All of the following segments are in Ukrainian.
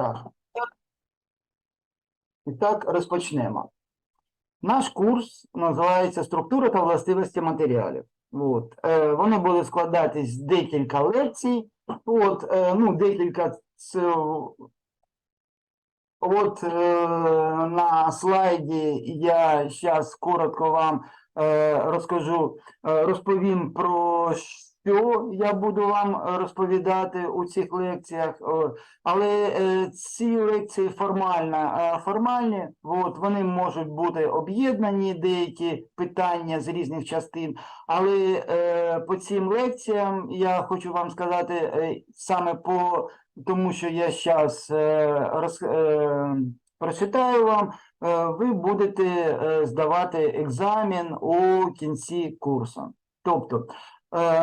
Так. І так розпочнемо. Наш курс називається Структура та властивості матеріалів. От. Е, воно буде складатись з декілька лекцій. От, е, ну, декілька це, От е, на слайді я зараз коротко вам е, розкажу, е, розповім про що я буду вам розповідати у цих лекціях. Але е, ці лекції формально, е, формальні, от, вони можуть бути об'єднані, деякі питання з різних частин. Але е, по цим лекціям я хочу вам сказати е, саме по тому, що я зараз е, роз, е, прочитаю вам, е, ви будете е, здавати екзамен у кінці курсу. Тобто, е,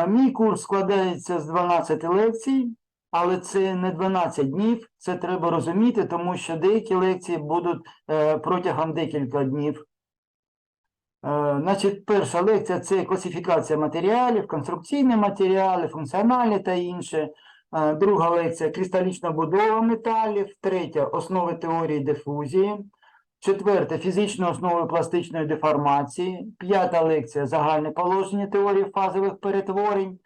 мій курс складається з 12 лекцій, але це не 12 днів, це треба розуміти, тому що деякі лекції будуть е, протягом декілька днів. Е, Значить, перша лекція це класифікація матеріалів, конструкційні матеріали, функціональні та інше. Е, Друга лекція кристалічна будова металів. Третя основи теорії дифузії. Четверта фізичні основи пластичної деформації. П'ята лекція загальне положення теорії фазових перетворень.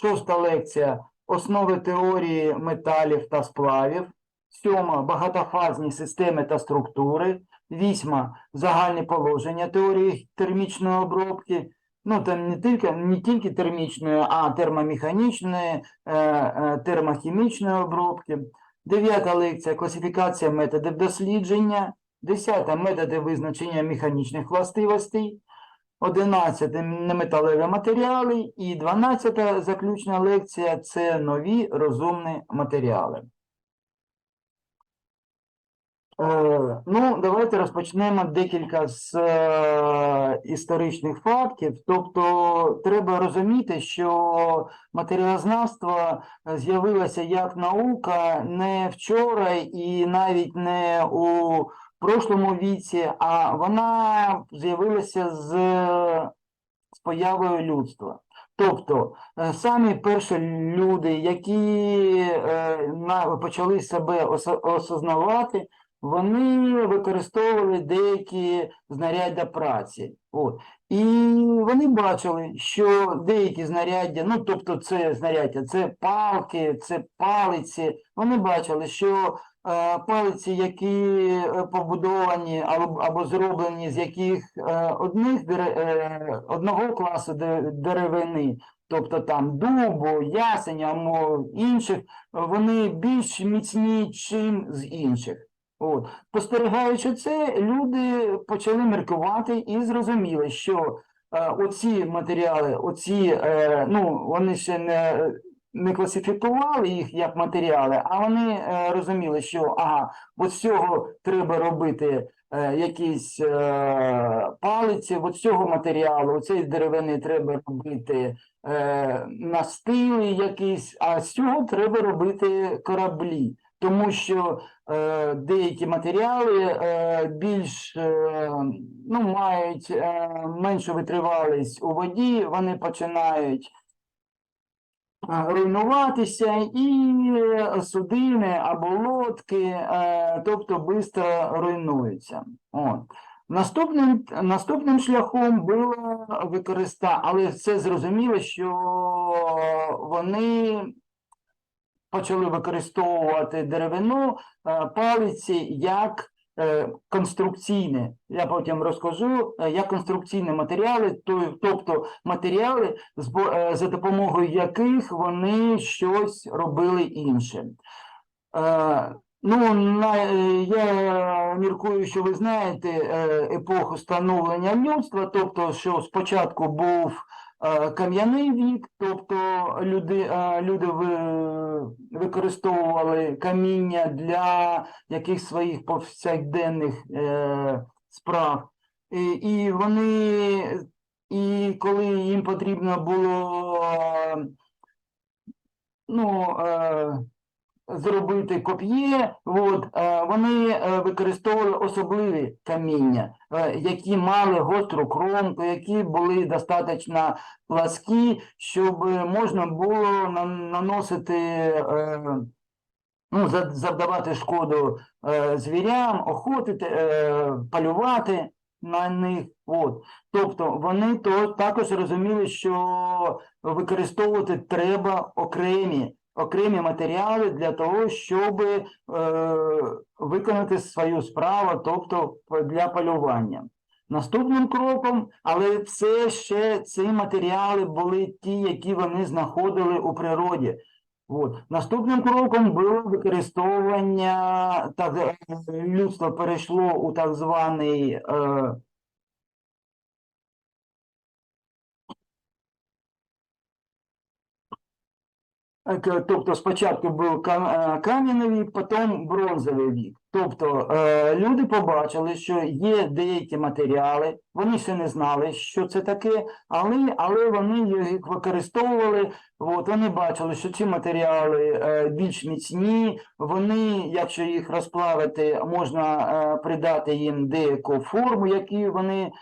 Шоста лекція основи теорії металів та сплавів. Сьома багатофазні системи та структури. Вісьма загальне положення теорії термічної обробки. Ну, там не тільки, не тільки термічної, а термомеханічної, е, е, термохімічної обробки. Дев'ята лекція класифікація методів дослідження. Десята методи визначення механічних властивостей. Одинадцяте неметалеві матеріали. І дванадцята заключна лекція це нові розумні матеріали. Е, Ну, давайте розпочнемо декілька з е, історичних фактів. Тобто, треба розуміти, що матеріалознавство е, з'явилося як наука не вчора і навіть не у прошлому віці, а вона з'явилася з, з появою людства. Тобто, е, самі перші люди, які е, почали себе осознавати, вони використовували деякі знаряддя праці. От. І вони бачили, що деякі знаряддя, ну тобто це знаряддя, це палки, це палиці. Вони бачили, що палиці, які е, побудовані або, або зроблені з яких е, одних е, одного класу деревини, тобто там дубу, ясеня або інших, вони більш міцні, чим з інших. От. Спостерігаючи це, люди почали міркувати і зрозуміли, що е, оці матеріали, оці, е, ну, вони ще не, не класифікували їх як матеріали, а вони е, розуміли, що ага, от цього треба робити е, якісь е, палиці, от цього матеріалу, оцеї деревини треба робити е, настили якісь, а з цього треба робити кораблі. Тому що е, деякі матеріали е, більш е, ну, мають е, меншу витривалість у воді, вони починають руйнуватися, і е, судини або лодки, е, тобто швидко руйнуються. От. Наступним, наступним шляхом було використання, але це зрозуміло, що вони почали використовувати деревину, е, палиці як е, конструкційне. Я потім розкажу, е, як конструкційні матеріали, тобто матеріали, е, за допомогою яких вони щось робили інше. Е, Ну, е, я міркую, що ви знаєте е, епоху становлення людства, тобто, що спочатку був е, кам'яний вік, тобто люди, е, люди використовували каміння для якихось своїх повсякденних е, справ. І, вони, і коли їм потрібно було е, ну, е, зробити коп'є, от, е, вони е, використовували особливі каміння, е, які мали гостру кромку, які були достатньо пласкі, щоб можна було наносити ну, завдавати шкоду звірям, охотити, полювати на них. От. Тобто вони то, також розуміли, що використовувати треба окремі, окремі матеріали для того, щоб е, виконати свою справу, тобто для полювання. Наступним кроком, але все ще ці матеріали були ті, які вони знаходили у природі. От. Наступним кроком було використовування, так, е, людство перейшло у так званий е, Тобто спочатку був е, кам'яний вік, потім бронзовий вік. Тобто е, люди побачили, що є деякі матеріали, вони ще не знали, що це таке, але, але вони їх використовували. От, вони бачили, що ці матеріали е, більш міцні, вони, якщо їх розплавити, можна е, придати їм деяку форму, які вони е,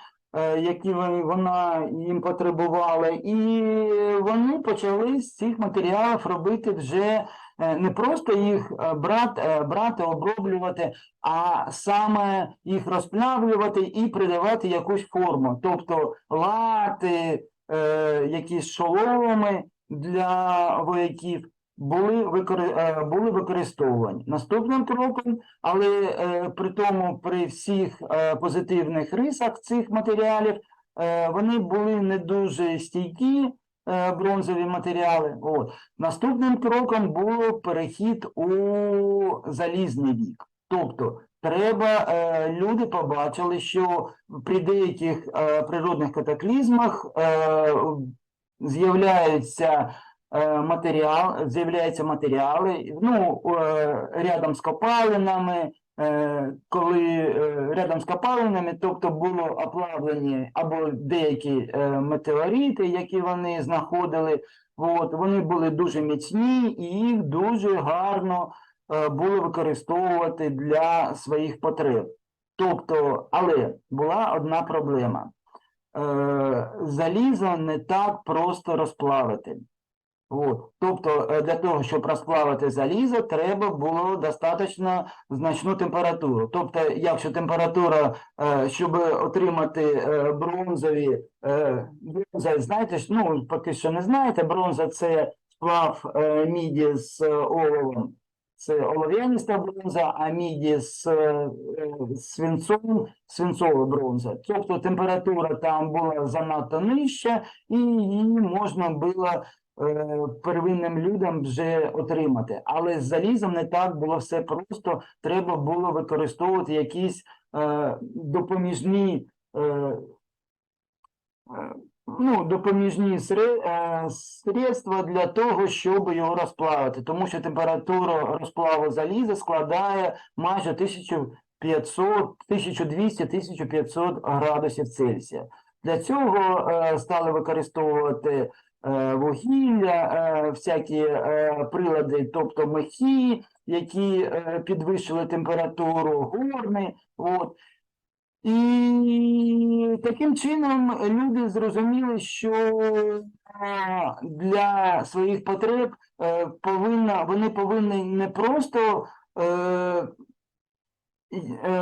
які вони- вона їм потребувала, і вони почали з цих матеріалів робити вже е, не просто їх е, брат, е, брати, оброблювати, а саме їх розплавлювати і придавати якусь форму, тобто лати, е, якісь шоломи для вояків. Були, викори... е, були використовувані. Наступним кроком але е, при тому, при всіх е, позитивних рисах цих матеріалів, е, вони були не дуже стійкі, е, бронзові матеріали. От. Наступним кроком було перехід у залізний вік. Тобто, треба, е, люди побачили, що при деяких е, природних катаклізмах е, з'являються матеріал, з'являються матеріали, ну, е, рядом з копалинами, е, коли е, рядом з копалинами, тобто було оплавлені або деякі е, метеорити, які вони знаходили, от, вони були дуже міцні і їх дуже гарно е, було використовувати для своїх потреб. Тобто, але була одна проблема. Е, залізо не так просто розплавити. От. Тобто, е, для того, щоб розплавити залізо, треба було достатньо значну температуру. Тобто, якщо температура, е, щоб отримати е, бронзові, бронза, знаєте, ну, поки що не знаєте, бронза це сплав міді з оловом. Це олов'яніста бронза, а міді з свинцом, свинцова бронза. Тобто температура там була занадто нижча, і її можна було первинним людям вже отримати. Але з залізом не так було все просто. Треба було використовувати якісь е, допоміжні. Е, е, Ну, допоміжні е, средства для того, щоб його розплавити, тому що температура розплаву заліза складає майже 1500, 1200-1500 градусів Цельсія. Для цього е, стали використовувати е, вугілля, е, всякі е, прилади, тобто мехи, які е, підвищили температуру, горни. От. І таким чином люди зрозуміли, що е, для своїх потреб е, повинна, вони повинні не просто е, е,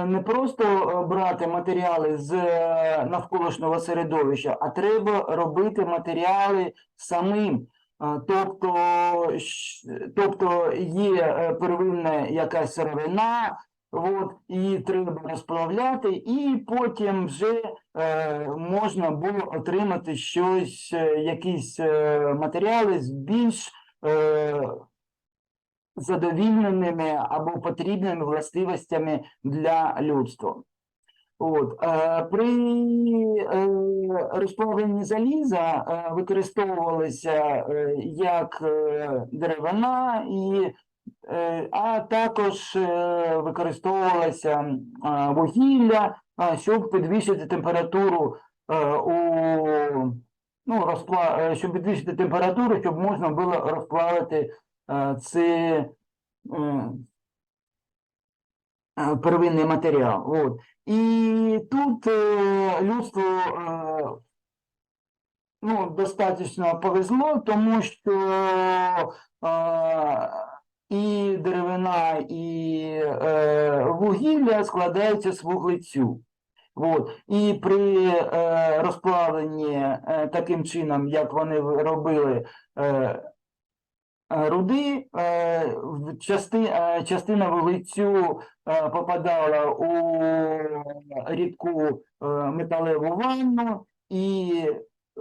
не просто е, брати матеріали з е, навколишнього середовища, а треба робити матеріали самим. Е, Тобто, тобто є е, первинна якась сировина, от, її треба розплавляти, і потім вже е, можна було отримати щось, е, якісь е, матеріали з більш е, задовільненими або потрібними властивостями для людства. От, е, при е, розплавленні заліза е, використовувалися як деревина, а також використовувалося вугілля, щоб підвищити температуру у ну, розпла... щоб підвищити температуру, щоб можна було розплавити це е, е, первинний матеріал. От. І тут е, людству е, ну, достатньо повезло, тому що е, і деревина, і е, вугілля складаються з вуглецю. От. І при е, розплавленні е, таким чином, як вони робили е, е, руди, е, е, частина вуглецю е, попадала у рідку е, металеву ванну, і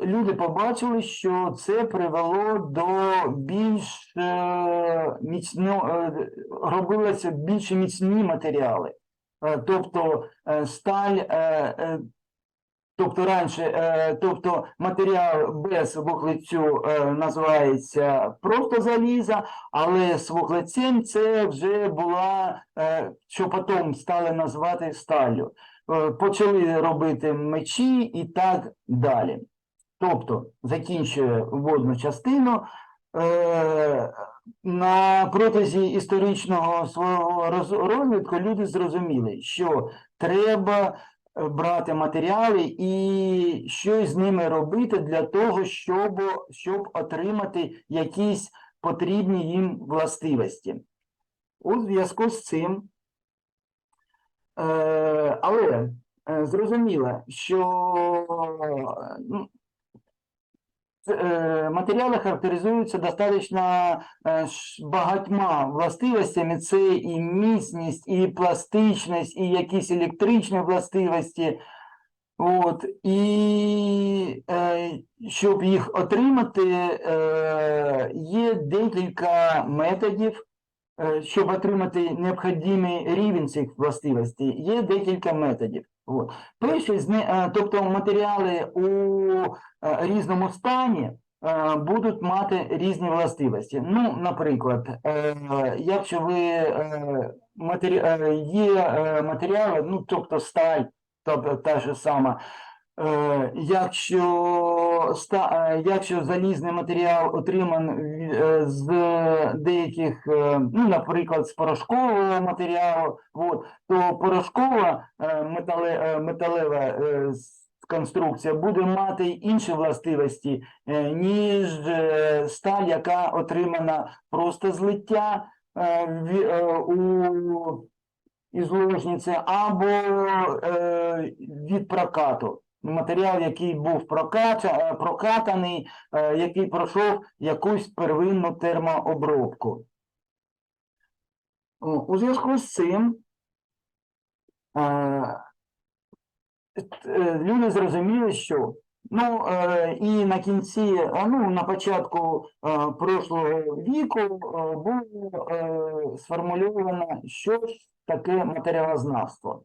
люди побачили, що це привело до більш е, міцно, е, робилися більш міцні матеріали. Е, Тобто е, сталь, е, е, тобто раніше, е, тобто матеріал без вуглецю е, називається просто заліза, але з вуглецем це вже була, е, що потім стали назвати сталлю. Почали робити мечі і так далі. Тобто, закінчує вводну частину. На протязі історичного свого роз- розвитку люди зрозуміли, що треба брати матеріали і щось з ними робити для того, щоб, щоб отримати якісь потрібні їм властивості. У зв'язку з цим, е, але е, зрозуміло, що е, матеріали характеризуються достатньо е, багатьма властивостями. Це і міцність, і пластичність, і якісь електричні властивості. От, і е, щоб їх отримати, е, є декілька методів, е, щоб отримати необхідний рівень цих властивостей, є декілька методів. От. Перший з е, тобто матеріали у е, різному стані е, будуть мати різні властивості. Ну, наприклад, якщо ви є матеріали, ну тобто сталь, тобто та ж сама. Якщо, ста, е, якщо залізний матеріал отриманий з деяких, е, ну, наприклад, з порошкового матеріалу, от, то порошкова е, метале, е, металева е, конструкція буде мати інші властивості, е, ніж е, сталь, яка отримана просто з лиття е, е, у із ложниці, або е, від прокату. Матеріал, який був прокача, е, прокатаний, е, який пройшов якусь первинну термообробку. У зв'язку з цим е, люди зрозуміли, що ну, і на кінці, ну, на початку прошлого віку було сформульовано, що ж таке матеріалознавство.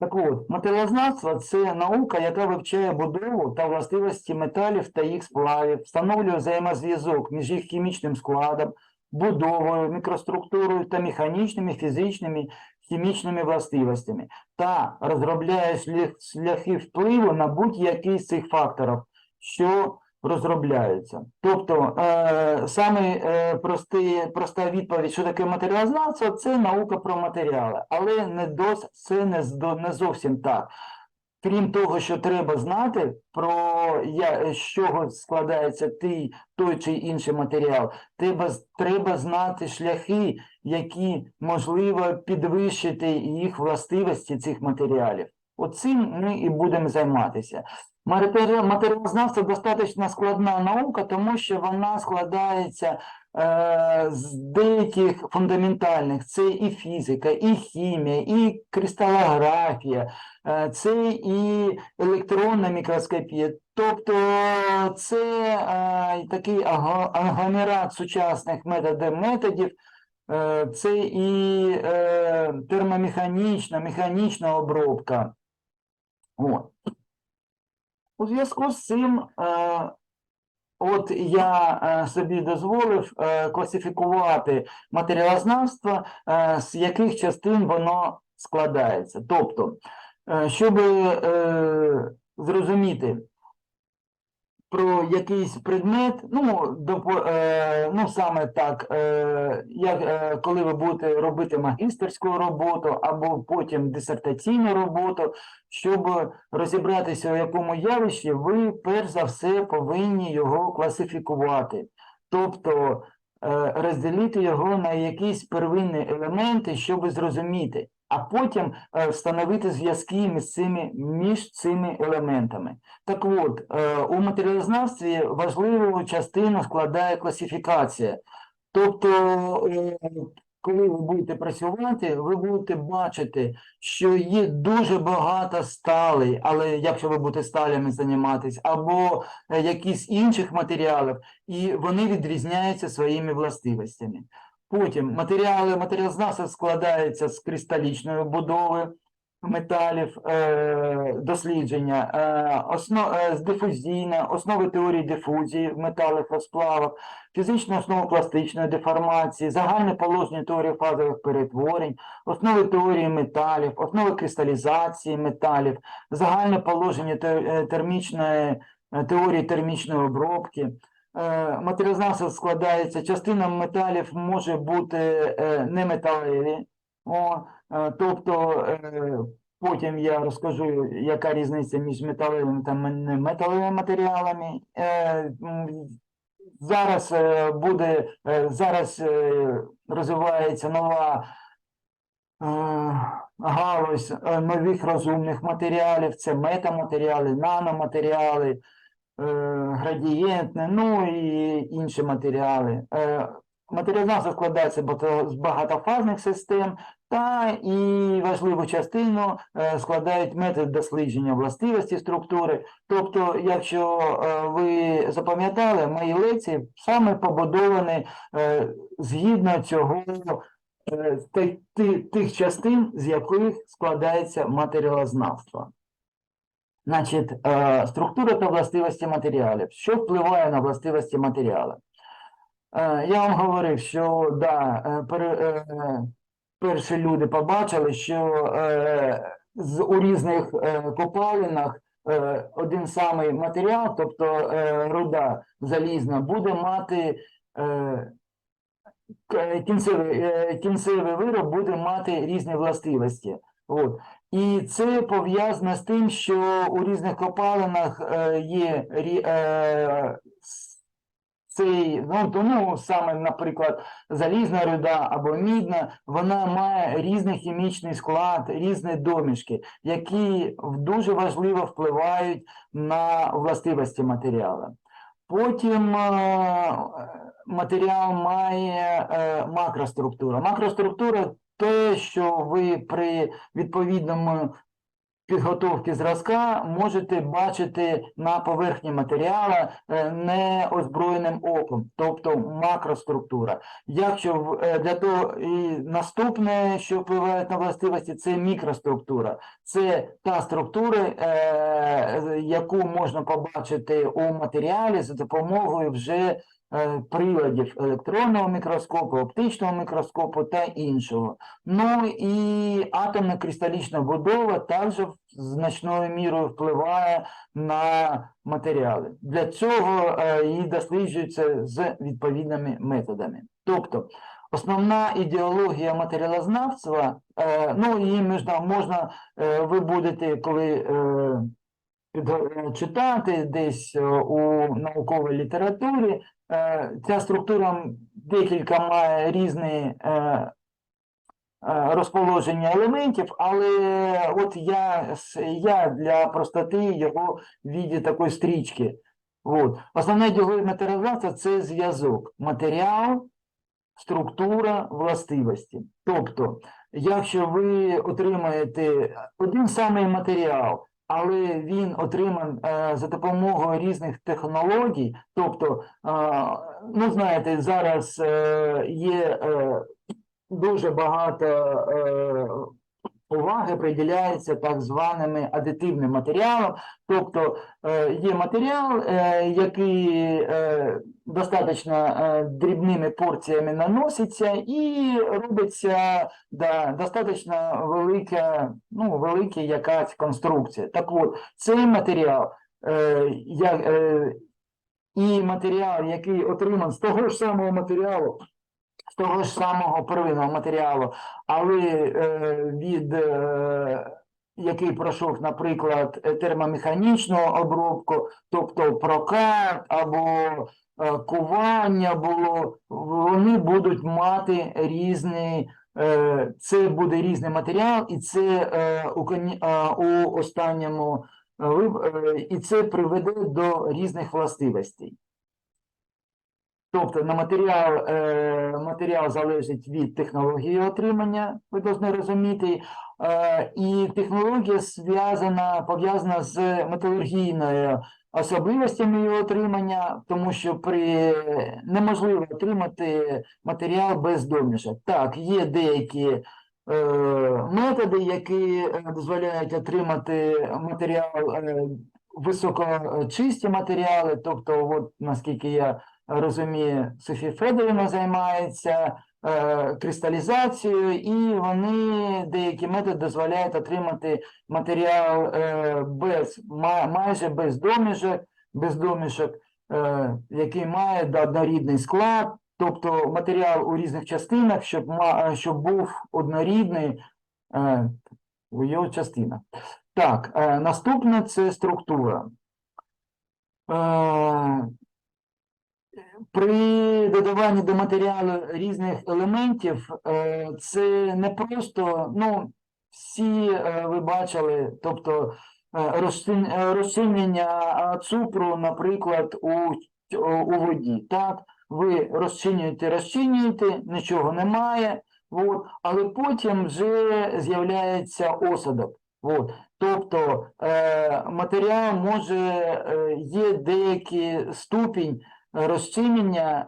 Так от, матеріалознавство це наука, яка вивчає будову та властивості металів та їх сплавів, встановлює взаємозв'язок між їх хімічним складом, будовою, мікроструктурою та механічними, фізичними, хімічними властивостями та розробляє шлях- шляхи впливу на будь-який з цих факторів, що розробляються. Тобто, е, саме е, простий, проста відповідь, що таке матеріалознавство, це наука про матеріали, але не дос, це не, не зовсім так. Крім того, що треба знати про я, з чого складається той, той чи інший матеріал, треба, треба знати шляхи, які можливо підвищити їх властивості цих матеріалів. Оцим ми і будемо займатися. Матері- Матеріалознавство достатньо складна наука, тому що вона складається е, з деяких фундаментальних. Це і фізика, і хімія, і кристалографія, е, це і електронна мікроскопія. Тобто це е, такий агломерат сучасних методів, методів Е, Це і е, термомеханічна, механічна обробка. От. У зв'язку з цим, е, от я е, собі дозволив е, класифікувати матеріалознавство, з яких частин воно складається. Тобто, щоб зрозуміти, про якийсь предмет, ну, допо- е, ну саме так, е, як, е, коли ви будете робити магістерську роботу або потім дисертаційну роботу, щоб розібратися, у якому явищі, ви перш за все повинні його класифікувати. Тобто е, розділити його на якісь первинні елементи, щоб зрозуміти, а потім е, встановити зв'язки між цими, між цими елементами. Так от, е, у матеріалознавстві важливу частину складає класифікація. Тобто, е, коли ви будете працювати, ви будете бачити, що є дуже багато сталей, але якщо ви будете сталями займатися, або якісь інших матеріалів, і вони відрізняються своїми властивостями. Потім матеріали, матеріалознавство складається з кристалічної будови металів, е, дослідження, е, осно, е, з дифузійна, основи теорії дифузії в металах розплавах, фізична основа пластичної деформації, загальне положення теорії фазових перетворень, основи теорії металів, основи кристалізації металів, загальне положення е, термічної е, теорії термічної обробки. Е, Матеріалознавство складається, частина металів може бути е, неметалеві, е, тобто потім я розкажу, яка різниця між металевими та неметалевими матеріалами. Зараз буде, зараз розвивається нова галузь нових розумних матеріалів, це метаматеріали, наноматеріали, градієнтне, ну і інші матеріали. Е, складається з багатофазних систем, та і важливу частину е, складають метод дослідження властивості структури. Тобто, якщо е, ви запам'ятали, мої лекції саме побудовані е, згідно цього е, ти- ти- тих частин, з яких складається матеріалознавство. Значить, е, структура та властивості матеріалів. Що впливає на властивості матеріалу? Е, Я вам говорив, що да, е, пере- е, перші люди побачили, що е, з, у різних е, копалинах е, один самий матеріал, тобто е, руда залізна, буде мати е, кінцевий, е, кінцевий вироб буде мати різні властивості. От. І це пов'язано з тим, що у різних копалинах е, є е, цей, ну, тому саме, наприклад, залізна руда або мідна, вона має різний хімічний склад, різні домішки, які дуже важливо впливають на властивості матеріалу. Потім е, матеріал має макроструктуру. Макроструктура те, що ви при відповідному підготовці зразка можете бачити на поверхні матеріалу е, неозброєним оком, тобто макроструктура. Якщо е, для того і наступне, що впливає на властивості, це мікроструктура. Це та структура, е, яку можна побачити у матеріалі за допомогою вже приладів електронного мікроскопу, оптичного мікроскопу та іншого. Ну і атомна кристалічна будова також значною мірою впливає на матеріали. Для цього е, її досліджується з відповідними методами. Тобто, основна ідеологія матеріалознавства, е, ну її можна, е, ви будете, коли е, е, читати десь е, у науковій літературі, е, ця структура декілька має різні е, е, розположення елементів, але от я, я для простоти його в віді такої стрічки. От. Основна ідеологія матеріалознавства – це зв'язок. Матеріал, структура, властивості. Тобто, якщо ви отримаєте один самий матеріал, але він отримав е, за допомогою різних технологій, тобто, е, ну знаєте, зараз е, є дуже багато уваги приділяється так званими адитивним матеріалам. Тобто е, є матеріал, е, який е, достатньо дрібними порціями наноситься і робиться да, достатньо велика, ну, велика якась конструкція. Так от, цей матеріал я, і матеріал, який отриман з того ж самого матеріалу, з того ж самого первинного матеріалу, але е, від е, який пройшов, наприклад, термомеханічну обробку, тобто прокат або е, кування було, вони будуть мати різний, е, це буде різний матеріал, і це е, у, е, у останньому е, е, і це приведе до різних властивостей. Тобто на матеріал, е, матеріал залежить від технології отримання, ви повинні розуміти, е, і технологія зв'язана, пов'язана з металургійною особливостями його отримання, тому що при неможливо отримати матеріал без домішок. Так, є деякі е, методи, які е, дозволяють отримати матеріал, е, високочисті матеріали, тобто, от, наскільки я розумію, Софія Федорівна займається е, кристалізацією, і вони деякі методи дозволяють отримати матеріал е, без майже без домішок, без домішок, е, який має однорідний склад, тобто матеріал у різних частинах, щоб, щоб був однорідний е, у його частинах. Так, е, наступне це структура. Е, при додаванні до матеріалу різних елементів е, це не просто, ну, всі е, ви бачили, тобто е, розчин- розчинення цукру, наприклад, у, у воді. Так, ви розчинюєте, розчинюєте, нічого немає, от, але потім вже з'являється осадок. От. Тобто е, матеріал може, е, є деякий ступінь розчинення,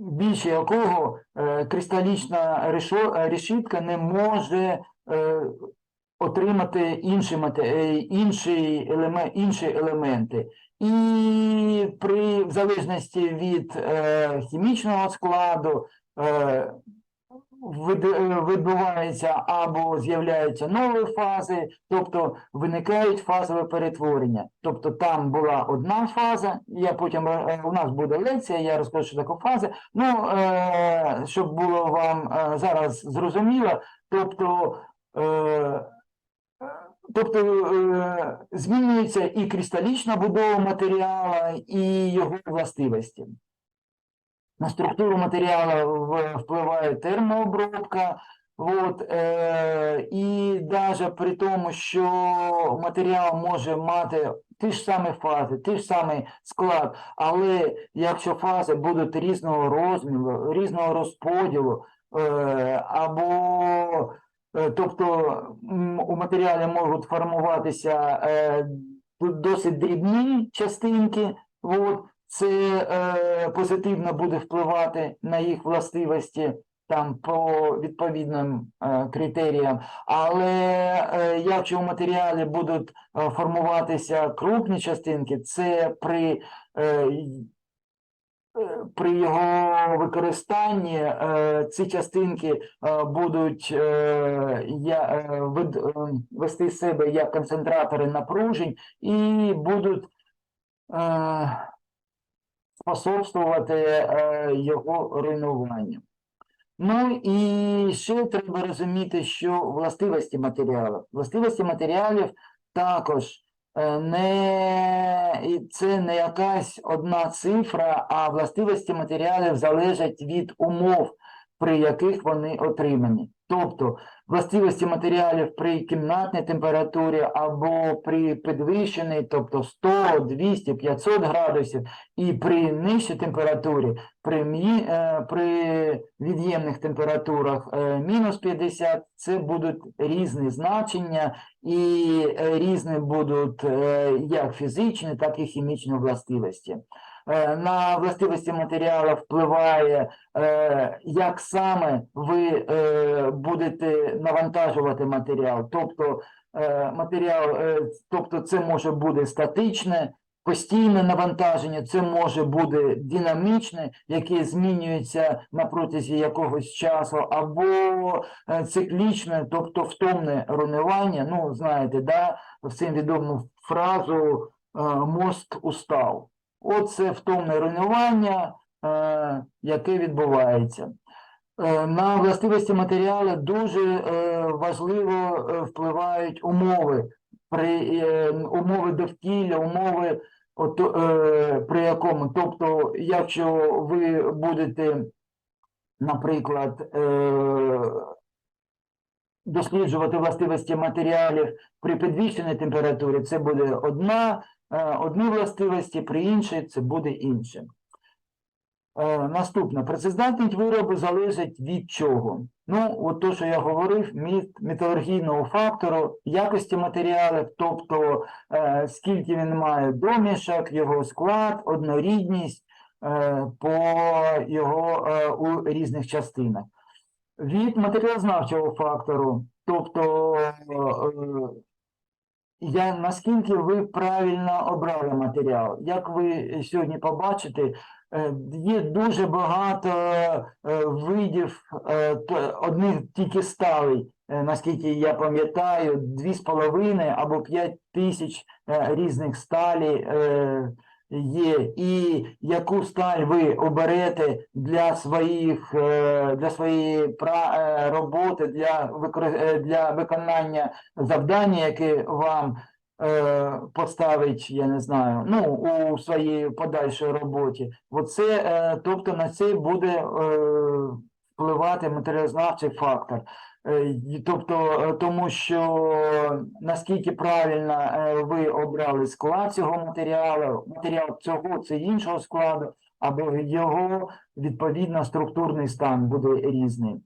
більше якого е, кристалічна е, решітка не може е, отримати інші, інші, інші елементи. І при в залежності від хімічного складу відбувається або з'являються нові фази, тобто виникають фазове перетворення. Тобто там була одна фаза, я потім е, у нас буде лекція, я розкажу, що таке фази. Ну, е, щоб було вам е, зараз зрозуміло, тобто. Е, Тобто е, змінюється і кристалічна будова матеріалу, і його властивості. На структуру матеріалу впливає термообробка, от, е, і навіть при тому, що матеріал може мати ті ж самі фази, ті ж самий склад, але якщо фази будуть різного розміру, різного розподілу, е, або Е, Тобто у матеріалі можуть формуватися е, досить дрібні частинки, от, це е, позитивно буде впливати на їх властивості там по відповідним е, критеріям. Але е, якщо у матеріалі будуть е, формуватися крупні частинки, це при е, е, при його використанні е, ці частинки е, будуть е, я, е, вид, е, вести себе як концентратори напружень і будуть е, способствувати е, його руйнуванню. Ну і ще треба розуміти, що властивості матеріалів. Властивості матеріалів також е, не це не якась одна цифра, а властивості матеріалів залежать від умов, при яких вони отримані. Тобто властивості матеріалів при кімнатній температурі або при підвищеній, тобто 100, 200, 500 градусів, і при нижчій температурі, при, е, при від'ємних температурах е, мінус 50, це будуть різні значення, і е, різні будуть як фізичні, так і хімічні властивості. Е, На властивості матеріалу впливає, е, як саме ви е, будете навантажувати матеріал. Тобто матеріал, тобто це може бути статичне, постійне навантаження, це може бути динамічне, яке змінюється на протязі якогось часу, або циклічне, тобто втомне руйнування. Ну, знаєте, да, всім відому фразу мозк устав. Оце втомне руйнування, е, яке відбувається. Е, На властивості матеріалу дуже е, важливо е, впливають умови, при, е, умови довкілля, умови от, е, при якому, тобто, якщо ви будете, наприклад, е, досліджувати властивості матеріалів при підвищеній температурі, це буде одна, одні властивості, при іншій це буде інше. Е, Наступне. Працездатність виробу залежить від чого? Ну, от то, що я говорив, від металургійного фактору, якості матеріалів, тобто е, скільки він має домішок, його склад, однорідність е, по його е, у різних частинах. Від матеріалознавчого фактору, тобто е, я, наскільки ви правильно обрали матеріал. Як ви сьогодні побачите, е, є дуже багато е, видів е, одних тільки сталей, е, наскільки я пам'ятаю, дві з половиною або п'ять тисяч е, різних сталі е, є. І яку сталь ви оберете для своїх е, для своєї е, роботи, для е, для виконання завдання, яке вам поставить, я не знаю, ну, у своїй подальшій роботі. Оце, тобто на це буде впливати матеріознавчий фактор. Е, Тобто, е, тому що наскільки правильно е, ви обрали склад цього матеріалу, матеріал цього це іншого складу, або його відповідно структурний стан буде різний.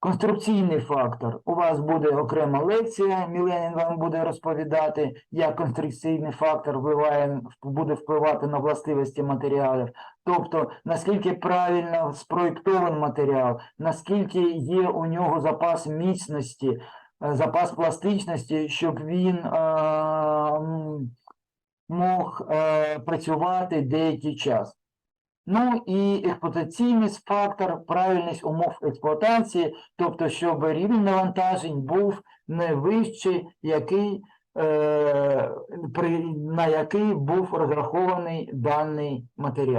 Конструкційний фактор. У вас буде окрема лекція, Міленін вам буде розповідати, як конструкційний фактор впливає, буде впливати на властивості матеріалів. Тобто, наскільки правильно спроєктований матеріал, наскільки є у нього запас міцності, е, запас пластичності, щоб він е, мог е, працювати деякий час. Ну і експлуатаційний фактор, правильність умов експлуатації, тобто, щоб рівень навантажень був не вищий, який, е, при, на який був розрахований даний матеріал.